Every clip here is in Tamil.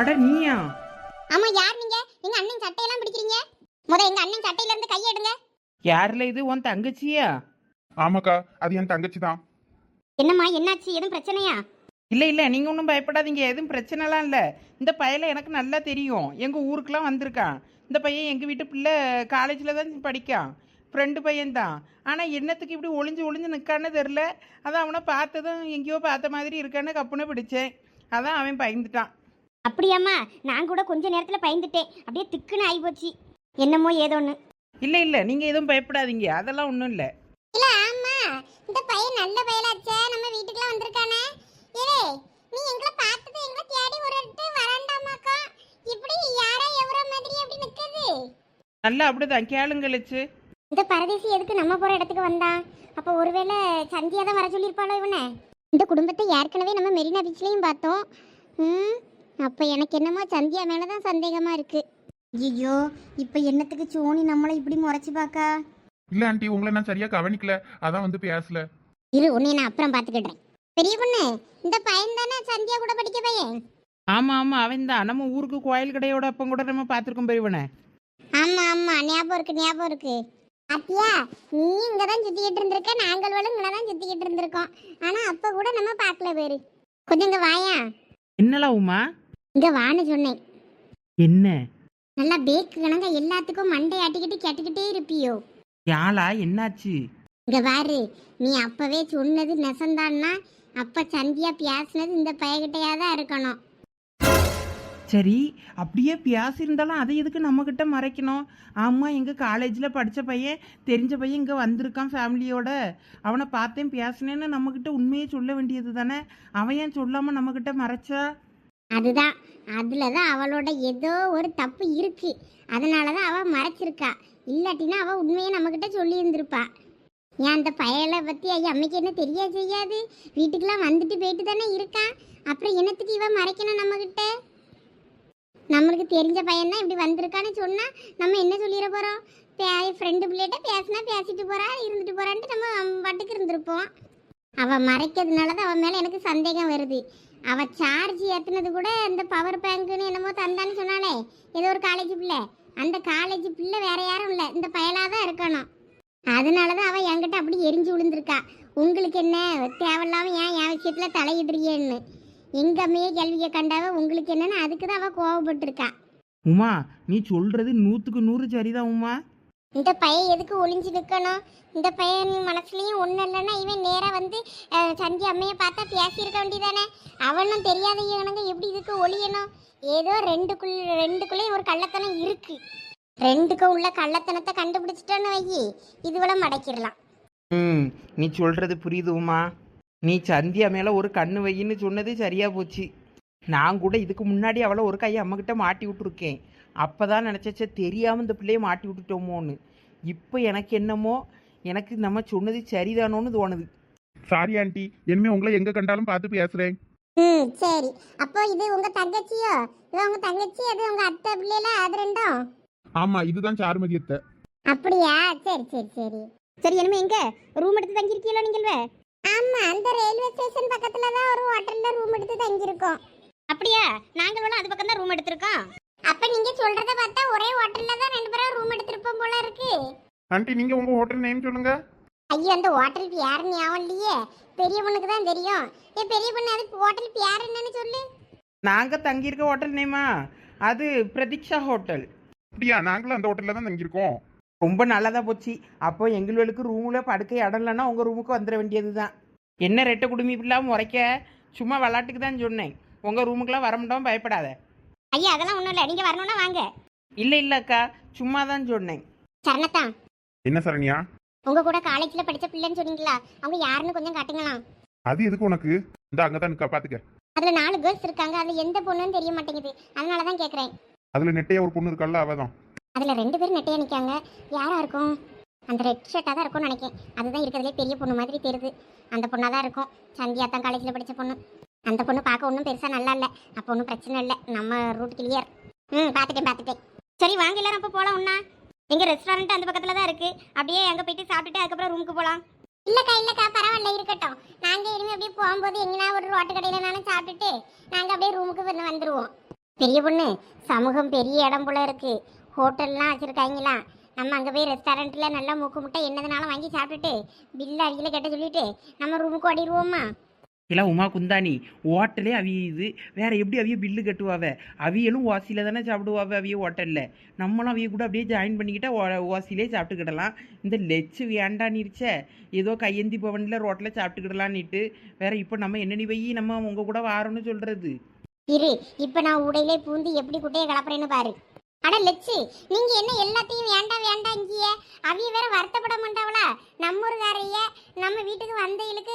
அட நீயா? ஆமா யார் நீங்க? எங்க அண்ணன் சட்டையெல்லாம் பிடிக்கிறீங்க? முத எங்க அண்ணன் சட்டையில இருந்து கையை எடுங்க. யார்ல இது? உன் தங்கச்சியா? ஆமாக்கா அது என் தங்கச்சி தான் என்னம்மா என்னாச்சு? எதுவும் பிரச்சனையா? இல்ல இல்ல நீங்க ஒன்றும் பயப்படாதீங்க. எதுவும் பிரச்சனைலாம் இல்ல. இந்த பையலை எனக்கு நல்லா தெரியும். எங்க ஊருக்குலாம் வந்திருக்கான். இந்த பையன் எங்க வீட்டு பிள்ளை காலேஜில் தான் படிக்கான். ஃப்ரெண்டு பையன்தான். ஆனா என்னத்துக்கு இப்படி ஒளிஞ்சு ஒளிஞ்சு நிற்கான்னு தெரில அதான் அவனை பார்த்ததும் எங்கேயோ பார்த்த மாதிரி இருக்கான்னு கப்புன்னு பிடிச்சேன். அதான் அவன் பயந்துட்டான். அப்படியாம்மா நான் கூட கொஞ்ச நேரத்துல பயந்துட்டேன். அப்படியே திக்குன்னு ஆகி போச்சு என்னமோ ஏதோன்னு. இல்ல இல்ல நீங்க எதுவும் பயப்படாதீங்க. அதெல்லாம் ஒன்றும் இல்லை. இல்ல ஆமா. இந்த பையன் நல்ல பையலாச்சே. நம்ம வீட்டுக்குலாம் வந்திருக்கானே. ஏலே நீ எங்களை பார்த்தது எங்களை தேடி ஒரு இடத்து வராண்டாமாக்கா? இப்படி யாரா எவரோ மாதிரி அப்படி நிக்குது. நல்லா அப்படிதான். கேளுங்களிச்சு இந்த பரதேசி எதுக்கு நம்ம போற இடத்துக்கு வந்தான் அப்ப ஒருவேளை சந்தியா தான் வர சொல்லியிருப்பாளோ இவனை? இந்த குடும்பத்தை ஏற்கனவே நம்ம மெரினா பீச்லயும் பார்த்தோம். ம் அப்ப எனக்கு என்னமோ சந்தியா மேல தான் சந்தேகமா இருக்கு. ஐயோ இப்ப என்னத்துக்கு சோனி நம்மளை இப்படி முறைச்சு பாக்கா? இல்ல ஆண்டி உங்களை நான் சரியா கவனிக்கல. அதான் வந்து பேசல. இரு உன்னை நான் அப்புறம் பாத்துக்கிட்டேன் பெரிய பொண்ணு இந்த பையன் தானே சந்தியா கூட படிக்க பையன்? ஆமா ஆமா அவன் தான் நம்ம ஊருக்கு கோயில் கடையோட அப்பம் கூட நம்ம பார்த்துருக்கோம் பெரியவனை. ஆமா ஆமா ஞாபகம் இருக்கு ஞாபகம் இருக்கு. அத்தியா நீ இங்க தான் சுத்திக்கிட்டு இருந்திருக்க நாங்கள் வேலும் இங்கே தான் சுத்திக்கிட்டு இருந்திருக்கோம். ஆனா அப்ப கூட நம்ம பார்க்கல பேரு கொஞ்சம் இங்க வாயா. என்னலாம் உமா? இங்க வான்னு சொன்னேன். என்ன? நல்லா பேக்கு கணங்க எல்லாத்துக்கும் மண்டை ஆட்டிக்கிட்டு கேட்டுக்கிட்டே இருப்பியோ. யாழா என்னாச்சு? இங்க பாரு நீ அப்பவே சொன்னது நெசந்தான்னா அப்ப சந்தியா பேசுனது இந்த பையகிட்டையா தான் இருக்கணும். சரி அப்படியே பேசியிருந்தாலும் அதை எதுக்கு நம்மக்கிட்ட மறைக்கணும்? ஆமாம் எங்கள் காலேஜில் படித்த பையன் தெரிஞ்ச பையன் இங்கே வந்திருக்கான் ஃபேமிலியோட அவனை பார்த்தேன் பேசினேன்னு நம்மக்கிட்ட உண்மையை சொல்ல வேண்டியது தானே அவன் ஏன் சொல்லாமல் நம்மக்கிட்ட மறைச்சா? அதுதான். அதில் தான் அவளோட ஏதோ ஒரு தப்பு இருக்கு. அதனால தான் அவள் மறைச்சிருக்கா. இல்லாட்டினா அவள் உண்மையை நம்மக்கிட்ட சொல்லியிருந்திருப்பா. ஏன் அந்த பயலை பற்றி ஐயா அம்மைக்கு என்ன தெரியா செய்யாது? வீட்டுக்கெல்லாம் வந்துட்டு போயிட்டு தானே இருக்கான் அப்புறம் என்னத்துக்கு இவன் மறைக்கணும் நம்மக்கிட்ட நம்மளுக்கு தெரிஞ்ச பையன்தான் இப்படி வந்திருக்கான்னு சொன்னால் நம்ம என்ன சொல்லிட போகிறோம் ஃப்ரெண்டு பிள்ளைகிட்ட பேசினா பேசிட்டு போகிறா இருந்துட்டு போகிறான்ட்டு நம்ம பாட்டுக்கு இருந்திருப்போம். அவள் மறைக்கிறதுனால தான் அவன் மேலே எனக்கு சந்தேகம் வருது. அவ சார்ஜ் ஏத்துனது கூட இந்த பவர் பேங்க்னு என்னமோ தந்தான்னு சொன்னாலே ஏதோ ஒரு காலேஜ் பிள்ளை. அந்த காலேஜ் பிள்ளை வேற யாரும் இல்லை. இந்த பயலாக தான் இருக்கணும். அதனால தான் அவள் என்கிட்ட அப்படி எரிஞ்சு விழுந்திருக்கா. உங்களுக்கு என்ன? தேவையில்லாமல் ஏன் என் விஷயத்தில் தலையிடுறியேன்னு. எங்கள் அம்மையே கேள்வியை கண்டாவ உங்களுக்கு என்னன்னு அதுக்கு தான் அவள் கோவப்பட்டிருக்கா. உமா நீ சொல்கிறது நூற்றுக்கு நூறு சரிதான் உமா. இந்த பையன் எதுக்கு ஒளிஞ்சு நிற்கணும் இந்த பையன் மனசுலேயும் ஒன்றும் இல்லைன்னா இவன் நேராக வந்து சந்தி அம்மையை பார்த்தா பேசியிருக்க வேண்டியதானே? அவனும் தெரியாத இவனுங்க எப்படி இதுக்கு ஒளியணும்? ஏதோ ரெண்டுக்குள் ரெண்டுக்குள்ளேயும் ஒரு கள்ளத்தனம் இருக்கு. ரெண்டுக்கும் உள்ள கள்ளத்தனத்தை கண்டுபிடிச்சிட்டோன்னு வையி. இதுவள மடக்கிடலாம். ம் நீ சொல்கிறது புரியுதுமா நீ சந்தியா மேலே ஒரு கண்ணு வையின்னு சொன்னது சரியாக போச்சு. நான் கூட இதுக்கு முன்னாடி அவளை ஒரு கையை அம்மக்கிட்ட மாட்டி விட்டுருக்கேன். அப்போ தான் நினச்சச்ச தெரியாமல் இந்த பிள்ளைய மாட்டி விட்டுட்டோமோன்னு. இப்போ எனக்கு என்னமோ எனக்கு நம்ம சொன்னது சரிதானோன்னு தோணுது. சாரி ஆண்டி இனிமே உங்களை எங்க கண்டாலும் பார்த்து பேசுறேன். ம் சரி. அப்போ இது உங்க தங்கச்சியோ? இது உங்க தங்கச்சி அது உங்க அத்தை பிள்ளைல அது ரெண்டும்? ஆமா இதுதான் சாருமதி அத்தை. அப்படியா? சரி சரி சரி. சரி இனிமே எங்க? ரூம் எடுத்து தங்கியிருக்கீங்களோ நீங்கள் ஆமா அந்த ரயில்வே ஸ்டேஷன் பக்கத்துல தான் ஒரு ஹோட்டல்ல ரூம் எடுத்து தங்கியிருக்கோம். அப்படியா? நாங்களும் அது பக்கம் தான் ரூம் எடுத்திருக்கோம். அப்ப நீங்க சொல்றத பார்த்தா ஒரே ஹோட்டல்ல தான் ரெண்டு பேரும் ரூம் எடுத்திருப்போம் போல இருக்கு. ஆண்டி நீங்க உங்க ஹோட்டல் நேம் சொல்லுங்க. ஐயோ அந்த ஹோட்டல் பேர் ஞாபகம் இல்லையே. பெரிய பொண்ணுக்கு தான் தெரியும். ஏ பெரிய பொண்ணு அதுக்கு ஹோட்டல் பேர் என்னன்னு சொல்லு. நாங்கள் தங்கியிருக்க ஹோட்டல் நேமா அது பிரதீக்ஷா ஹோட்டல் அப்படியா? நாங்களும் அந்த ஹோட்டல்ல தான் தங்கியிருக்கோம். ரொம்ப நல்லதாக போச்சு. அப்போ எங்களுக்கு ரூமில் படுக்க இடம் இல்லைன்னா உங்கள் ரூமுக்கு வந்துட வேண்டியது தான் என்ன ரெட்டை குடுமி இல்லாமல் உரைக்க? சும்மா விளாட்டுக்கு தான் சொன்னேன். உங்கள் ரூமுக்கெலாம் வர முடியாம பயப்படாத. ஐயா அதெல்லாம் ஒண்ணும் இல்ல. நீங்க வரணும்னா வாங்க. இல்லை இல்லைக்கா சும்மா தான் சொன்னேன். சரணத்தா என்ன சரண்யா? உங்க கூட காலேஜ்ல படிச்ச பிள்ளைன்னு சொன்னீங்களா? அவங்க யாருன்னு கொஞ்சம் காட்டுங்களாம் அது எதுக்கு உனக்கு? இந்த அங்கதான் நிக்கா பாத்துக்க. அதுல நாலு கேர்ள்ஸ் இருக்காங்க. அதுல எந்த பொண்ணுன்னு தெரிய மாட்டேங்குது. அதனால தான் கேக்குறேன். அதுல நெட்டையா ஒரு பொண்ணு இருக்கல்ல அவதான். அதுல ரெண்டு பேரும் நெட்டையா நிக்காங்க. யாரா இருக்கும்? அந்த ரெட் ஷர்ட்டா தான் இருக்கும்னு நினைக்கிறேன். அதுதான் இருக்கிறதுலே பெரிய பொண்ணு மாதிரி தெரியுது. அந்த பொண்ணா தான் இருக்கும். சந்தியா தான் காலேஜ்ல படிச்ச பொண்ணு. அந்த பொண்ணு பார்க்க ஒன்றும் பெருசாக நல்லா இல்லை. அப்போ ஒன்றும் பிரச்சனை இல்லை. நம்ம ரூட் கிளியர் ம் பார்த்துட்டேன் பார்த்துட்டேன். சரி வாங்க எல்லாரும் அப்போ போகலாம் ஒன்றா எங்கள் ரெஸ்டாரண்ட் அந்த பக்கத்தில் தான் இருக்குது அப்படியே அங்கே போயிட்டு சாப்பிட்டுட்டு அதுக்கப்புறம் ரூமுக்கு போகலாம் இல்லைக்கா இல்லைக்கா பரவாயில்ல இருக்கட்டும். நாங்கள் இனிமே அப்படியே போகும்போது எங்கன்னா ஒரு ரோட்டு கடையில் நானும் சாப்பிட்டுட்டு நாங்கள் அப்படியே ரூமுக்கு வந்து வந்துடுவோம் பெரிய பொண்ணு சமூகம் பெரிய இடம் போல இருக்குது ஹோட்டல்லாம் வச்சுருக்காங்களா? நம்ம அங்கே போய் ரெஸ்டாரண்ட்டில் நல்லா மூக்கு முட்டை என்னதுனாலும் வாங்கி சாப்பிட்டுட்டு பில்லு அடிக்கல கேட்ட சொல்லிவிட்டு நம்ம ரூமுக்கு ஓடிடுவோமா? இல்லை உமா குந்தானி ஹோட்டலே அவியுது வேற எப்படி அவிய பில்லு கட்டுவாவ? அவியலும் ஓசியில் தானே சாப்பிடுவாவ அவிய ஹோட்டலில்? நம்மளும் அவிய கூட அப்படியே ஜாயின் பண்ணிக்கிட்டா ஓ- ஓசிலே சாப்பிட்டுக்கிடலாம். இந்த லெச்சு வேண்டான்னுருச்சே ஏதோ கையேந்தி பவனில் ரோட்டில் சாப்பிட்டுக்கிடலான்னுட்டு வேற இப்போ நம்ம என்னென்ன வை நம்ம உங்கள் கூட வாரோன்னு சொல்கிறது இரு இப்போ நான் உடையிலே பூந்து எப்படி குட்டையை கலப்புறேன்னு பாரு. அட லட்சு நீங்க என்ன எல்லாத்தையும் வேண்டாம் வேண்டாம் இங்கேய? அவிய வேற வருத்தப்பட மாட்டாவளா? நம்ம ஊருக்காரைய நம்ம வீட்டுக்கு வந்தைகளுக்கு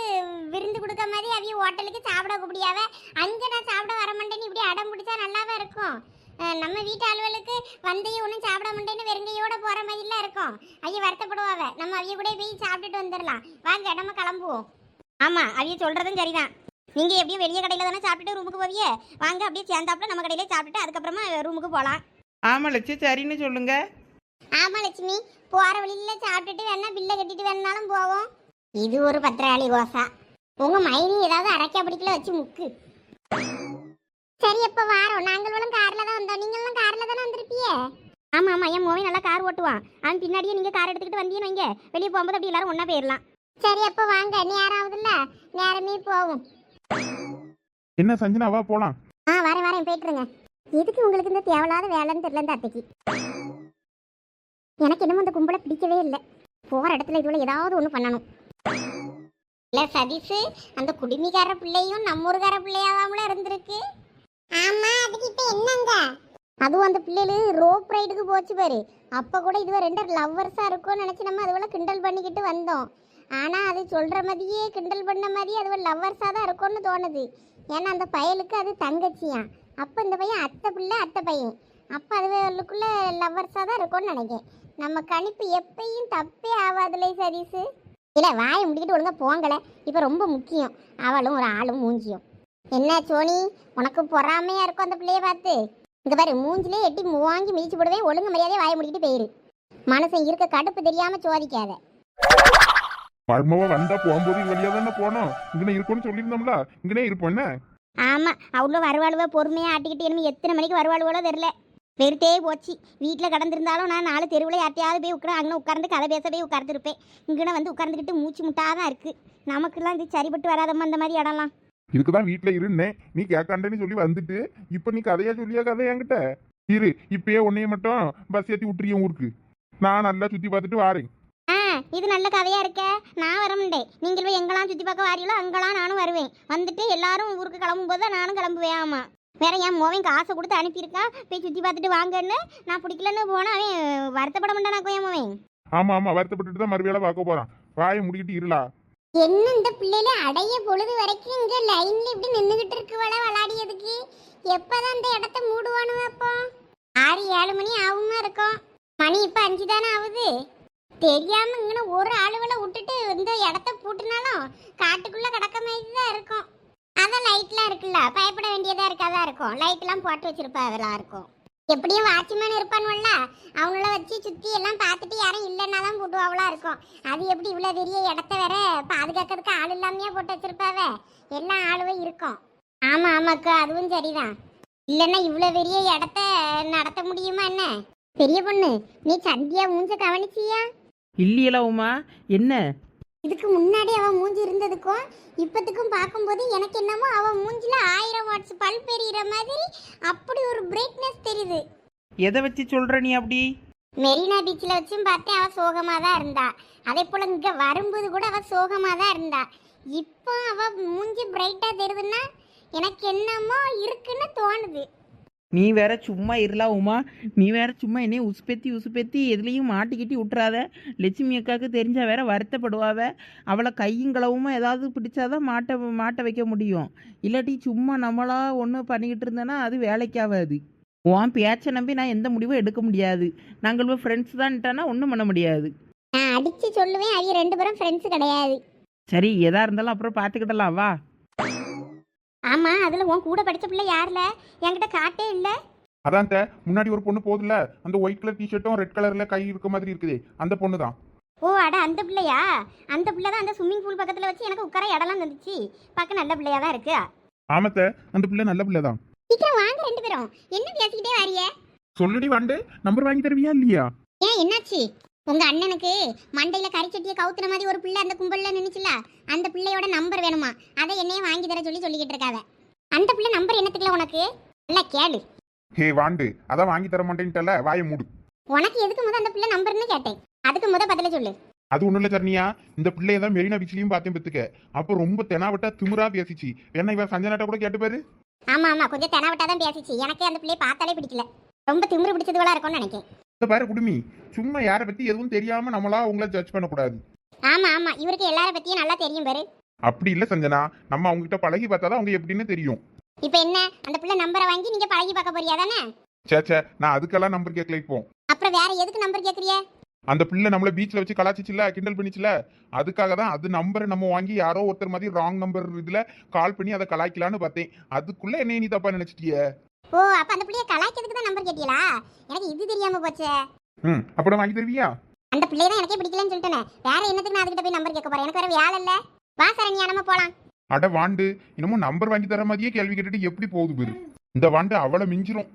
விருந்து கொடுக்க மாதிரி அவிய ஹோட்டலுக்கு சாப்பிட கூப்பிடியாவ? அங்க நான் சாப்பிட வர மாட்டேன்னு இப்படி அடம் பிடிச்சா நல்லாவே இருக்கும்? நம்ம வீட்டு அலுவலுக்கு வந்தையும் ஒன்றும் சாப்பிட மாட்டேன்னு வெறுங்கையோட போற மாதிரிலாம் இருக்கும். அவிய வருத்தப்படுவாவ. நம்ம அவிய கூட போய் சாப்பிட்டுட்டு வந்துடலாம் வாங்க நம்ம கிளம்புவோம். ஆமா அவிய சொல்றதும் சரிதான். நீங்கள் எப்படியும் வெளியே கடையில் தானே சாப்பிட்டுட்டு ரூமுக்கு போவிய வாங்க அப்படியே சேர்ந்தாப்புல நம்ம கடையிலே சாப்பிட்டுட்டு அதுக்கப்புறமா ரூமுக்கு போகலாம் ஆமாம் லட்சு சரின்னு சொல்லுங்க. ஆமா லட்சுமி போற வழியில சாப்பிட்டுட்டு வேணா பில்லை கட்டிட்டு வேணாலும் போவோம். இது ஒரு பத்திராளி கோசா. உங்க மைனி ஏதாவது அரைக்கா பிடிக்கல வச்சு முக்கு. சரி எப்ப வாரோம்? நாங்களும் கார்ல தான் வந்தோம். நீங்களும் கார்ல தானே வந்திருப்பியே ஆமா ஆமா என் மோவை நல்லா கார் ஓட்டுவான். அவன் பின்னாடியே நீங்க கார் எடுத்துக்கிட்டு வந்தீங்கன்னு வைங்க. வெளியே போகும்போது அப்படி எல்லாரும் ஒண்ணா போயிடலாம் சரி அப்ப வாங்க? நேரம் ஆகுதுல்ல நேரமே போவோம் என்ன சஞ்சனா வா போலாம். ஆ வரேன் வரேன் போயிட்டுருங்க எதுக்கு உங்களுக்கு இந்த தேவையில்லாத வேலைன்னு தெரியல இந்த அத்தைக்கு. எனக்கு என்னமோ இந்த கும்பலை பிடிக்கவே இல்லை. போகிற இடத்துல இதுல ஏதாவது ஒன்று பண்ணணும். இல்ல சதீஷ் அந்த குடிமிக்கார பிள்ளையும் நம்ம ஊருக்கார பிள்ளையாவாமல இருந்திருக்கு. ஆமா அதுக்கு இப்ப என்னங்க? அதுவும் அந்த பிள்ளைகள் ரோப் ரைடுக்கு போச்சு பாரு. அப்ப கூட இதுவரை ரெண்டு லவ்வர்ஸா இருக்கும்னு நினைச்சு நம்ம அதுவள கிண்டல் பண்ணிக்கிட்டு வந்தோம். ஆனா அது சொல்ற மாதிரியே கிண்டல் பண்ண மாதிரியே அதுவ லவ்வர்ஸா தான் இருக்கும்னு தோணுது. ஏன்னா அந்த பயலுக்கு அது தங்கச்சியாம். அப்போ இந்த பையன் அத்தை பிள்ளை அத்தை பையன். அப்போ அதுக்குள்ளே லவ்வர்ஸாக தான் இருக்கும்னு நினைக்கிறேன். நம்ம கணிப்பு எப்பயும் தப்பே ஆகாதுலே சதீஸு இல்லை வாயை முடிக்கிட்டு ஒழுங்கா போங்கலை. இப்போ ரொம்ப முக்கியம். அவளும் ஒரு ஆளும் மூஞ்சியும். என்ன சோனி? உனக்கு பொறாமையா இருக்கும் அந்த பிள்ளைய பார்த்து. இந்த பாரு மூஞ்சிலே எட்டி வாங்கி மிதிச்சு போடுவேன். ஒழுங்கு மரியாதையை வாயை முடிக்கிட்டு போயிரு. மனசன் இருக்க கடுப்பு தெரியாம சோதிக்காத. மர்மவா வந்தா போகும்போது இது வழியா தானே போனோம்? இங்கே இருக்கும்னு சொல்லியிருந்தோம்ல. இங்கே இருப்போம் என்ன? ஆமா அவ்வளோ வருவாளுவ பொறுமையாக ஆட்டிக்கிட்டு இனிமே எத்தனை மணிக்கு வருவாளுவோ தெரில வெறுத்தே போச்சு. வீட்டில் கடந்திருந்தாலும் நான் நாலு தெருவில் யார்ட்டையாவது போய் உட்கார அங்கே உட்கார்ந்து கதை பேச போய் உட்கார்ந்துருப்பேன். இங்கே வந்து உட்கார்ந்துக்கிட்டு மூச்சு முட்டாதான் இருக்கு. நமக்குலாம் இது சரிப்பட்டு வராதம்மா அந்த மாதிரி இடம்லாம். இதுக்கு தான் வீட்டில் இருந்தேன். நீ கேட்காண்டேன்னு சொல்லி வந்துட்டு இப்போ நீ கதையா சொல்லியா கதை என்கிட்ட? இரு இப்பயே உன்னைய மட்டும் பஸ் ஏற்றி விட்டுறிய ஊருக்கு. நான் நல்லா சுற்றி பார்த்துட்டு வாரேன். இது நல்ல கதையா இருக்க? நான் வர முடியேன் நீங்கள் போய் எங்கெல்லாம் சுற்றி பார்க்க வாரீங்களோ அங்கெல்லாம் நானும் வருவேன். வந்துட்டு எல்லாரும் ஊருக்கு கிளம்பும் போது தான் நானும் கிளம்புவேன் ஆமா. வேற என் மோவன் காசை கொடுத்து அனுப்பியிருக்கான் போய் சுற்றி பார்த்துட்டு வாங்கன்னு. நான் பிடிக்கலன்னு போனா அவன் வருத்தப்பட மாட்டானாக்கோ என் மோவன்? ஆமா ஆமா வருத்தப்பட்டுட்டு தான் மறுவேளை பார்க்க போறான். வாயை முடிக்கிட்டு இருளா என்ன இந்த பிள்ளைல அடைய பொழுது வரைக்கும் இங்க லைன்ல இப்படி நின்னுகிட்டு இருக்குவள விளையாடியதுக்கு? எப்பதான் இந்த இடத்த மூடுவானு அப்போ? ஆறு ஏழு மணி ஆகுமா இருக்கும். மணி இப்ப அஞ்சு தானே ஆகுது? தெரியாம இங்கன ஒரு ஆளுகளை விட்டுட்டு இந்த இடத்த பூட்டினாலும் காட்டுக்குள்ள கிடக்க மாதிரி தான் இருக்கும். அதான் லைட்லாம் இருக்குல்ல பயப்பட வேண்டியதா இருக்காதா இருக்கும். லைட்லாம் போட்டு வச்சிருப்பாங்களா இருக்கும். எப்படியும் வாட்ச்மேன் இருப்பானுவல்ல அவங்கள வச்சு சுத்தி எல்லாம் பார்த்துட்டு யாரும் இல்லைன்னா தான் போட்டுவாவளா இருக்கும். அது எப்படி இவ்வளோ பெரிய இடத்த வேற பாதுகாக்கிறதுக்கு ஆள் இல்லாமையே போட்டு வச்சிருப்பாவ? எல்லா ஆளுவும் இருக்கும். ஆமா ஆமாக்கா அதுவும் சரிதான். இல்லைன்னா இவ்வளோ பெரிய இடத்த நடத்த முடியுமா என்ன? பெரிய பொண்ணு நீ சந்தியா மூஞ்ச கவனிச்சியா? இல்லையல உமா? என்ன? இதுக்கு முன்னாடி அவ மூஞ்சி இருந்ததுக்கும் இப்பத்துக்கும் பார்க்கும்போது எனக்கு என்னமோ அவ மூஞ்சில ஆயிரம் வாட்ஸ் பல்ப் எரியிற மாதிரி அப்படி ஒரு பிரைட்னஸ் தெரியுது. எதை வச்சு சொல்கிற நீ அப்படி? மெரினா பீச்சில் வச்சும் பார்த்தேன் அவள் சோகமாக தான் இருந்தா. அதே போல் இங்கே வரும்போது கூட அவள் சோகமாக தான் இருந்தா. இப்போ அவள் மூஞ்சி பிரைட்டாக தெரியுதுன்னா எனக்கு என்னமோ இருக்குன்னு தோணுது. நீ வேற சும்மா இருலா உமா. நீ வேற சும்மா என்னைய உசுப்பேத்தி உசுப்பேத்தி எதுலேயும் மாட்டிக்கிட்டி விட்றாத லட்சுமி அக்காவுக்கு தெரிஞ்சா வேற வருத்தப்படுவாவ. அவளை கையும் களவுமா ஏதாவது பிடிச்சாதான் மாட்ட மாட்ட வைக்க முடியும். இல்லாட்டி சும்மா நம்மளா ஒன்று பண்ணிக்கிட்டு இருந்தேன்னா அது வேலைக்காகாது உன் பேச்சை நம்பி நான் எந்த முடிவும் எடுக்க முடியாது. நாங்கள் ஃப்ரெண்ட்ஸ் தான்ட்டானா ஒன்றும் பண்ண முடியாது. நான் அடித்து சொல்லுவேன் அவங்க ரெண்டு பேரும் ஃப்ரெண்ட்ஸ் கிடையாது. சரி எதா இருந்தாலும் அப்புறம் பார்த்துக்கிடலாம் வா. ஆமாம் அதில் உன் கூட படித்த பிள்ளை யாரில்? என்கிட்ட காட்டே இல்லை. அதான் முன்னாடி ஒரு பொண்ணு போகுதுல அந்த ஒயிட் கலர் டிஷர்ட்டும் ரெட் கலர்ல கை இருக்க மாதிரி இருக்குது அந்த பொண்ணு தான் ஓ அட அந்த பிள்ளையா? அந்த பிள்ளை தான் அந்த ஸ்விம்மிங் பூல் பக்கத்தில் வச்சு எனக்கு உட்கார இடம்லாம் தந்துச்சு. பார்க்க நல்ல பிள்ளையா தான் இருக்கு. ஆமத்த அந்த பிள்ளை நல்ல பிள்ளை தான் சீக்கிரம் வாங்க ரெண்டு பேரும். என்ன பேசிக்கிட்டே வாரிய? சொல்லுடி வாண்டு நம்பர் வாங்கி தருவியா இல்லையா? ஏன் என்னாச்சு? உங்க அண்ணனுக்கு மண்டையில கரிச்சட்டிய கவுத்துன மாதிரி ஒரு பிள்ளை அந்த கும்பல்ல நின்னுச்சுல அந்த பிள்ளையோட நம்பர் வேணுமா? அதை என்னையே வாங்கி தர சொல்லி சொல்லிக்கிட்டு இருக்காவ. அந்த பிள்ளை நம்பர் என்னத்துக்குல உனக்கு? இல்ல கேளு. ஹே வாண்டு. அதான் வாங்கி தர மாட்டேன்ட்டல வாயை மூடு. உனக்கு எதுக்கு முத அந்த பிள்ளை நம்பர்னு கேட்டேன். அதுக்கு முத பதில சொல்லு. அது ஒண்ணும் இல்ல சரணியா. இந்த பிள்ளைய தான் மெரினா பீச்லயும் பார்த்தேன் பெத்துக்க அப்ப ரொம்ப தெனாவட்டா திமிரா பேசிச்சு. என்ன இவன் சஞ்சனாட்ட கூட கேட்டு பாரு. ஆமா ஆமா. கொஞ்சம் தெனாவட்டா தான் பேசிச்சு. எனக்கே அந்த பிள்ளையை பார்த்தாலே பிடிக்கல. ரொம்ப திமிரு பிடிச்சதுவளா இருக்கும்னு நினைக்கிறேன் இந்த பாரு குடுமி. சும்மா யாரை பத்தி எதுவும் தெரியாம நம்மளா உங்களை ஜட்ஜ் பண்ணக்கூடாது. ஆமா ஆமா. இவருக்கு எல்லார பத்தியும் நல்லா தெரியும் பாரு. அப்படி இல்ல சஞ்சனா. நம்ம அவங்க கிட்ட பழகி பார்த்தாதான் அவங்க எப்படின்னு தெரியும். இப்போ என்ன? அந்த பிள்ளை நம்பரை வாங்கி நீங்க பழகி பார்க்க போறியா தானே? சே சே நான் அதுக்கெல்லாம் நம்பர் கேட்கல இப்போ. அப்புறம் வேற எதுக்கு நம்பர் கேக்குறிய? அந்த பிள்ளை நம்மள பீச்ல வச்சு கலாச்சிச்சுல கிண்டல் பண்ணிச்சுல? அதுக்காக தான் அது நம்பரை நம்ம வாங்கி யாரோ ஒருத்தர் மாதிரி ராங் நம்பர் இதுல கால் பண்ணி அதை கலாய்க்கலான்னு பார்த்தேன். அதுக்குள்ள என்ன நீ தப்பா நினைச்சிட்டிய? ஓ அப்ப அந்த பிள்ளைய கலாய்க்கிறதுக்கு தான் நம்பர் கேட்டியலா எனக்கு இது தெரியாம போச்சே. ம் அப்படம் வாங்கி தருவியா? அந்த பிள்ளைய தான் எனக்கே பிடிக்கலன்னு சொல்லிட்டேனே. வேற என்னத்துக்கு நான் அதுகிட்ட போய் நம்பர் கேட்க போறேன்? எனக்கு வேற வேலை இல்ல. வா சரண்யா நம்ம போலாம். அட வாண்டு இன்னமும் நம்பர் வாங்கி தர மாதிரியே கேள்வி கேட்டுட்டு எப்படி போகுது பேரு? இந்த வாண்டு அவளை மிஞ்சிரும்.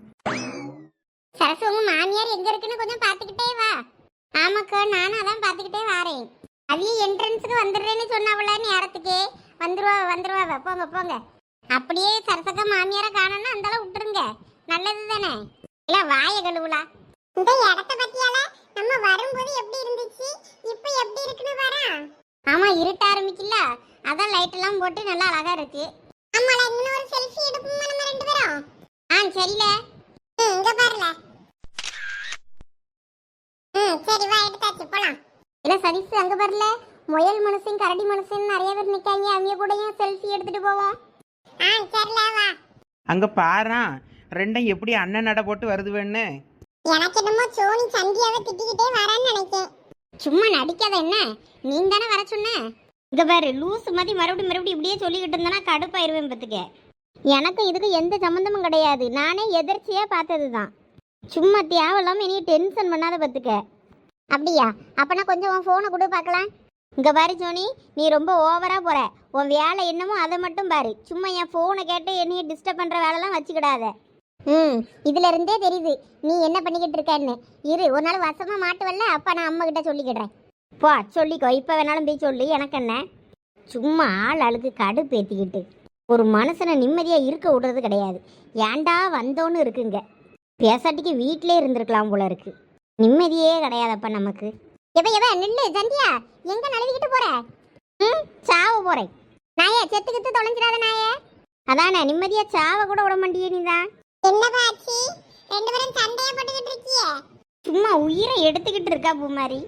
சரசு உங்க மாமியார் எங்க இருக்குன்னு கொஞ்சம் பாத்துக்கிட்டே வா. ஆமாக்கா நானும் அதான் பாத்துக்கிட்டே வாரேன். அவிய என்ட்ரன்ஸுக்கு வந்துடுறேன்னு சொன்னவள நேரத்துக்கு? வந்துருவா வந்துருவா போங்க போங்க. அப்படியே சரசக்கா மாமியார காணோம்னா அந்த அளவு விட்டுருங்க. நல்லது தானே இல்ல வாய கழுவுலா. இந்த இடத்த பத்தியால நம்ம வரும்போது எப்படி இருந்துச்சு? இப்போ எப்படி இருக்குன்னு வரா ஆமா இருட்ட ஆரம்பிக்கல. அதான் லைட் எல்லாம் போட்டு நல்லா அழகா இருக்கு. ஆமால இன்னொரு செல்ஃபி எடுப்போமா நம்ம ரெண்டு பேரும்? ஆ சரில. இங்க பாருல. ம் சரி வா எடுத்தாச்சு போலாம். இல்ல சதீஷ் அங்க பாருல. முயல் மனுஷன் கரடி மனுஷன் நிறைய பேர் நிக்காங்க. அவங்க கூடயும் செல்ஃபி எடுத்துட்டு போவோம். அங்கே பாரா ரெண்டும் எப்படி அண்ணன் நட போட்டு வருதுவேன்னு எனக்கு என்னமோ சோனி சந்தியாவை திட்டிக்கிட்டே வரேன்னு நினைக்கேன். சும்மா நடிக்காத என்ன? நீ தானே வர சொன்ன? இங்க பாரு லூஸ் மாதிரி மறுபடியும் மறுபடியும் இப்படியே சொல்லிக்கிட்டு இருந்தனா கடுப்பாயிருவேன் பத்துக்க எனக்கு இதுக்கு எந்த சம்மந்தமும் கிடையாது. நானே எதிர்ச்சியா பார்த்தது தான் சும்மா தேவையில்லாம இனி டென்ஷன் பண்ணாத பத்துக்க அப்படியா? அப்பனா கொஞ்சம் உன் ஃபோனை கொடு பார்க்கலாம். இங்கே பாரு சோனி நீ ரொம்ப ஓவராக போகிற உன் வேலை என்னமோ அதை மட்டும் பாரு. சும்மா என் ஃபோனை கேட்டு என்னைய டிஸ்டர்ப் பண்ணுற வேலைலாம் வச்சுக்கிடாத. ம் இதுல இருந்தே தெரியுது. நீ என்ன பண்ணிக்கிட்டு இருக்கன்னு. இரு ஒரு நாள் வசமாக மாட்டுவல்ல அப்போ நான் அம்மா கிட்ட சொல்லிக்கிடுறேன். போ சொல்லிக்கோ. இப்போ வேணாலும் போய் சொல்லு. எனக்கு என்ன? சும்மா ஆள் ஆளுக்கு கடுப்பு ஏற்றிக்கிட்டு ஒரு மனுஷனை நிம்மதியாக இருக்க விடுறது கிடையாது. ஏன்டா வந்தோன்னு இருக்குங்க. பேசாட்டிக்கு வீட்டிலே இருந்திருக்கலாம் போல இருக்கு. நிம்மதியே கிடையாதப்ப நமக்கு. எவ எவ நில்லு சந்தியா எங்க நழுவிக்கிட்டு போற? ம் சாவ போறேன். நாயே செத்து கித்து தொலைஞ்சிடாத நாயே. அதானே நிம்மதியா சாவ கூட விட மாட்டியே நீதான் என்னப்பா ஆச்சு? ரெண்டு பேரும் சண்டைய போட்டுக்கிட்டு இருக்கியே. சும்மா உயிரை எடுத்துக்கிட்டு இருக்கா பூமாரி.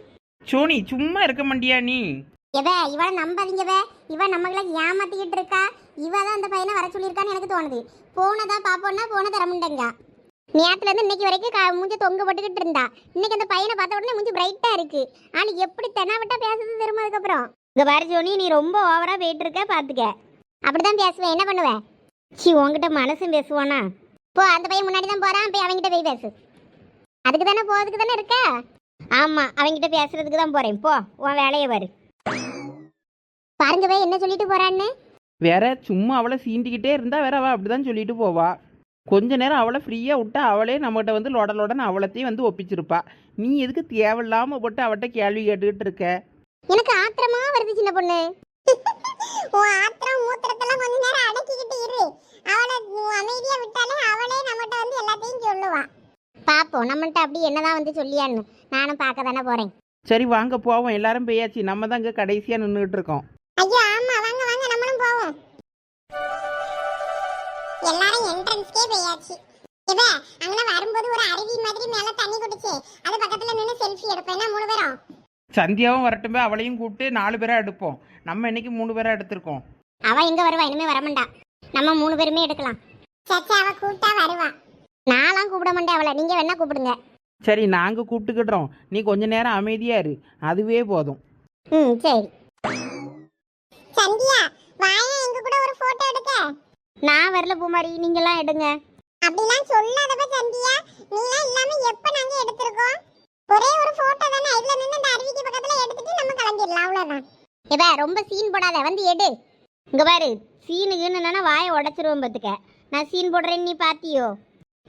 சோனி சும்மா இருக்க மாட்டியா நீ? எவ இவள நம்பாதீங்கவ இவ நம்மள ஏமாத்திக்கிட்டு இருக்கா. இவ தான் அந்த பையனை வர சொல்லியிருக்கான்னு எனக்கு தோணுது. போனதா பாப்போம்னா போன தர நேரத்துல இருந்து இன்னைக்கு வரைக்கும் க- மூஞ்சி தொங்க போட்டுக்கிட்டு இருந்தா. இன்னைக்கு அந்த பையனை பார்த்த உடனே மூஞ்சி பிரைட்டா இருக்கு. ஆனா எப்படி தெனாவட்டா பேசுறது திரும்ப அதுக்கப்புறம்? இங்க பாரு ஜோனி நீ ரொம்ப ஓவரா போயிட்டு இருக்க பாத்துக்க. அப்படிதான் பேசுவேன். என்ன பண்ணுவேன் சி உன்கிட்ட மனசும் பேசுவானா? போ அந்த பையன் முன்னாடி தான் போறான். போய் அவன்கிட்ட போய் பேசு. அதுக்கு தானே போறதுக்கு தானே இருக்க? ஆமா அவன்கிட்ட பேசுறதுக்கு தான் போறேன். போ உன் வேலையை பாரு. பாருங்க போய் என்ன சொல்லிட்டு போறான்னு? வேற சும்மா அவளை சீண்டிக்கிட்டே இருந்தா வேற அவள் அப்படிதான் சொல்லிட்டு போவா. கொஞ்ச நேரம் அவளை ஃப்ரீயாக விட்டா அவளே நம்மகிட்ட வந்து லொட லொடன்னு அவளத்தையும் வந்து ஒப்பிச்சிருப்பா. நீ எதுக்கு தேவையில்லாம போட்டு அவட்ட கேள்வி கேட்டுக்கிட்டு இருக்க? எனக்கு ஆத்திரமா வருது சின்ன பொண்ணு. உன் ஆத்திரம் மூத்திரத்தெல்லாம் கொஞ்ச நேரம் அடக்கிக்கிட்டு இரு. அவளை அமைதியா விட்டாலே அவளே நம்மகிட்ட வந்து எல்லாத்தையும் சொல்லுவா. பாப்போம் நம்மள்ட்ட அப்படி என்னதான் வந்து சொல்லியான்னு. நானும் பார்க்க தானே போறேன். சரி வாங்க போவோம். எல்லாரும் போயாச்சு. நம்ம தான் இங்கே கடைசியாக நின்றுட்டு இருக்கோம். ஐயோ ஆமா எல்லாரும் என்ட்ரன்ஸ்க்கே போயாச்சு. இவ அங்க வரும்போது ஒரு அருவி மாதிரி மேல தண்ணி குடிச்சு அது பக்கத்துல நின்னு செல்ஃபி எடுப்பேன் மூணு பேரும்? சந்தியாவும் வரட்டும் அவளையும் கூப்பிட்டு நாலு பேராக எடுப்போம். நம்ம இன்னைக்கு மூணு பேராக எடுத்திருக்கோம்? அவ எங்க வருவா? இனிமே வரமாட்டா நம்ம மூணு பேருமே எடுக்கலாம். சச்சா அவ கூப்பிட்டா வருவா. நான்லாம் கூப்பிட மாட்டேன் அவளை. நீங்க வேணா கூப்பிடுங்க. சரி நாங்கள் கூப்பிட்டுக்கிட்டோம் நீ கொஞ்ச நேரம் அமைதியாக இரு. அதுவே போதும். ம் சரி. சந்தியா வாயா எங்க கூட ஒரு போட்டோ எடுக்க நான் வரல பூமாரி நீங்கலாம் எடுங்க. அப்படிலாம் சொல்லாதப்ப சந்தியா நீலாம் இல்லாம எப்ப நாங்க எடுத்திருக்கோம்? ஒரே ஒரு போட்டோ தானே? இதுல நின்னு அந்த அருவிக்கு பக்கத்துல எடுத்துட்டு நம்ம கிளம்பிடலாம். அவ்வளவுதான். இவ ரொம்ப சீன் போடாத. வந்து எடு. இங்க பாரு சீனு கீனுனா வாயை உடைச்சிருவேன் பார்த்துக்க நான் சீன் போடுறேன்னு நீ பாத்தியோ?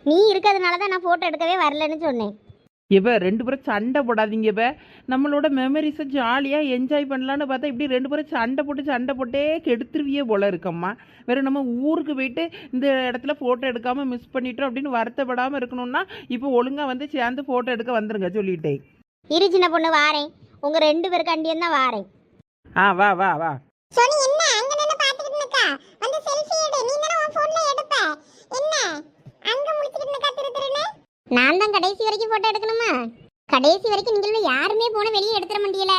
நீ இருக்கிறதுனால தான் நான் ஃபோட்டோ எடுக்கவே வரலன்னு சொன்னேன். இவ ரெண்டு பேரும் சண்டை போடாதீங்க இவ. நம்மளோட மெமரிஸை ஜாலியாக என்ஜாய் பண்ணலான்னு பார்த்தா இப்படி ரெண்டு பேரும் சண்டை போட்டு சண்டை போட்டே கெடுத்துருவியே போல இருக்கம்மா. வேற நம்ம ஊருக்கு போயிட்டு இந்த இடத்துல ஃபோட்டோ எடுக்காமல் மிஸ் பண்ணிட்டோம் அப்படின்னு வருத்தப்படாமல் இருக்கணும்னா இப்போ ஒழுங்காக வந்து சேர்ந்து ஃபோட்டோ எடுக்க வந்துருங்க சொல்லிட்டேன் இரு சின்ன பொண்ணு வாரேன். உங்க ரெண்டு பேருக்கு அண்டியன் தான் வாரேன். ஆ வா வா வா. சோனி என்ன? அங்க நின்னு பாத்துக்கிட்டு நிக்கா? வந்து செல்ஃபி எடு. நீ தான உன் போன்ல எடுப்ப. என்ன? அங்க முடிச்சிட்டு நிக்கா திரு திருன்னு? நான் தான் கடைசி வரைக்கும் போட்டோ எடுக்கணுமா? கடைசி வரைக்கும் நீங்கள யாருமே போன வெளியே எடுத்துற முடியல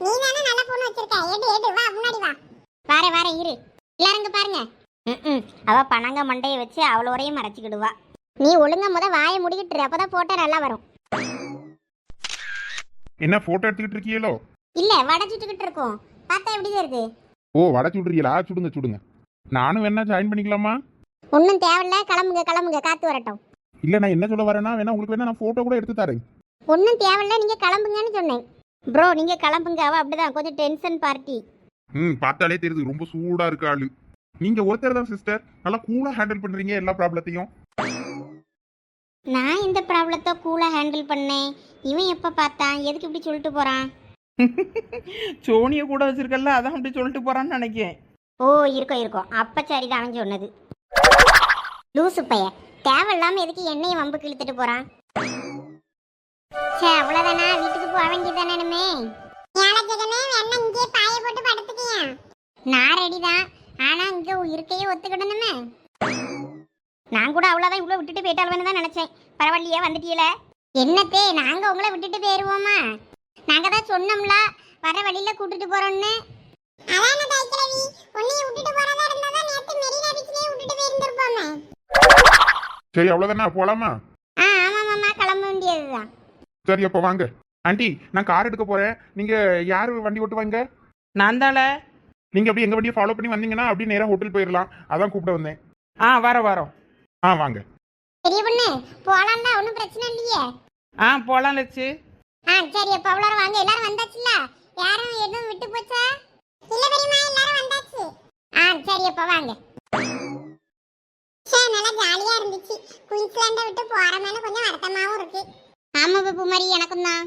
நீ தானே நல்ல போன் வச்சிருக்க. எடு எடு வா முன்னாடி வா. வாரே வாரே இரு. எல்லாரும் இங்க பாருங்க. ம் அவ பணங்க மண்டையை வச்சு அவ்வளோரையும் மறைச்சிக்கிடுவா. நீ ஒழுங்கா முத வாயை முடிக்கிட்டு அப்பதான் போட்டோ நல்லா வரும். என்ன போட்டோ எடுத்துக்கிட்டு இருக்கீங்களோ இல்ல வடை சுட்டுக்கிட்டு இருக்கோம். பார்த்தா எப்படி இருக்கு? ஓ வடை சுடுறீங்களா? சுடுங்க சுடுங்க. நானும் வேணா ஜாயின் பண்ணிக்கலாமா? ஒன்றும் தேவையில்ல. கிளம்புங்க கிளம்புங்க. காத்து வரட்டும். இல்ல நான் என்ன சொல்ல வரேன்னா வேணா உங்களுக்கு வேணா நான் போட்டோ கூட எடுத்து தரேன். ஒன்றும் தேவையில்ல நீங்க கிளம்புங்கன்னு சொன்னேன். ப்ரோ நீங்க கிளம்புங்க அவ அப்படிதான் கொஞ்சம் டென்ஷன் பார்ட்டி ம் பார்த்தாலே தெரியுது ரொம்ப சூடா இருக்கு ஆளு. நீங்க ஒருத்தர் தான் சிஸ்டர் நல்லா கூலா ஹேண்டில் பண்றீங்க எல்லா ப்ராப்ளத்தையும் நான் இந்த ப்ராப்ளத்தை கூலாக ஹேண்டில் பண்ணேன். இவன் எப்போ பார்த்தான்? எதுக்கு இப்படி சொல்லிட்டு போறான்? சோனியை கூட வச்சிருக்கல அதான் அப்படி சொல்லிட்டு போறான்னு நினைக்கேன். ஓ இருக்கும் இருக்கும். அப்ப சரிதான் அவன் சொன்னது. லூசு பைய தேவையில்லாம எதுக்கு என்னையும் வம்புக்கு இழுத்துட்டு போறான்? சே அவ்வளவுதானா? வீட்டுக்கு போக வேண்டியதானே நான் ரெடி தான். ஆனா இங்க இருக்கையே ஒத்துக்கிடணுமே. நான் கூட அவ்வளவுதான் இவ்வளவு விட்டுட்டு போயிட்டாலும் தான் நினைச்சேன். பரவாயில்லையே வந்துட்டீல என்னத்தே நாங்க உங்களை விட்டுட்டு போயிருவோமா? நாங்க தான் சொன்னோம்ல வர வழியில கூட்டிட்டு போறோம்னு. சரி அவ்வளவுதானே போலாமா? ஆ ஆமா மாமா கிளம்ப வேண்டியதுதான். சரி அப்போ வாங்க. ஆண்டி நான் கார் எடுக்க போறேன். நீங்க யார் வண்டி ஓட்டுவாங்க? நான் தாள நீங்க அப்படியே எங்க வண்டியை ஃபாலோ பண்ணி வந்தீங்கன்னா அப்படியே நேரா ஹோட்டல் போயிடலாம் அதான் கூப்பிட வந்தேன். ஆ வர வரோம். ஆ வாங்க. பெரிய பொண்ணு போலாம்டா ஒன்றும் பிரச்சனை இல்லையே. ஆ போகலாம் லட்சு. ஆ சரி அப்ப அவ்வளோ வாங்க. எல்லாரும் வந்தாச்சுல? யாரும் எதுவும் விட்டு போச்சா? இல்ல பெரியமா எல்லாரும் வந்தாச்சு. ஆ சரி அப்ப வாங்க. சே நல்லா ஜாலியா இருந்துச்சு. குயின்ஸ்லாண்டை விட்டு போற மேல கொஞ்சம் வருத்தமாவும் இருக்கு. ஆமா பப்பு மாதிரி எனக்கும் தான்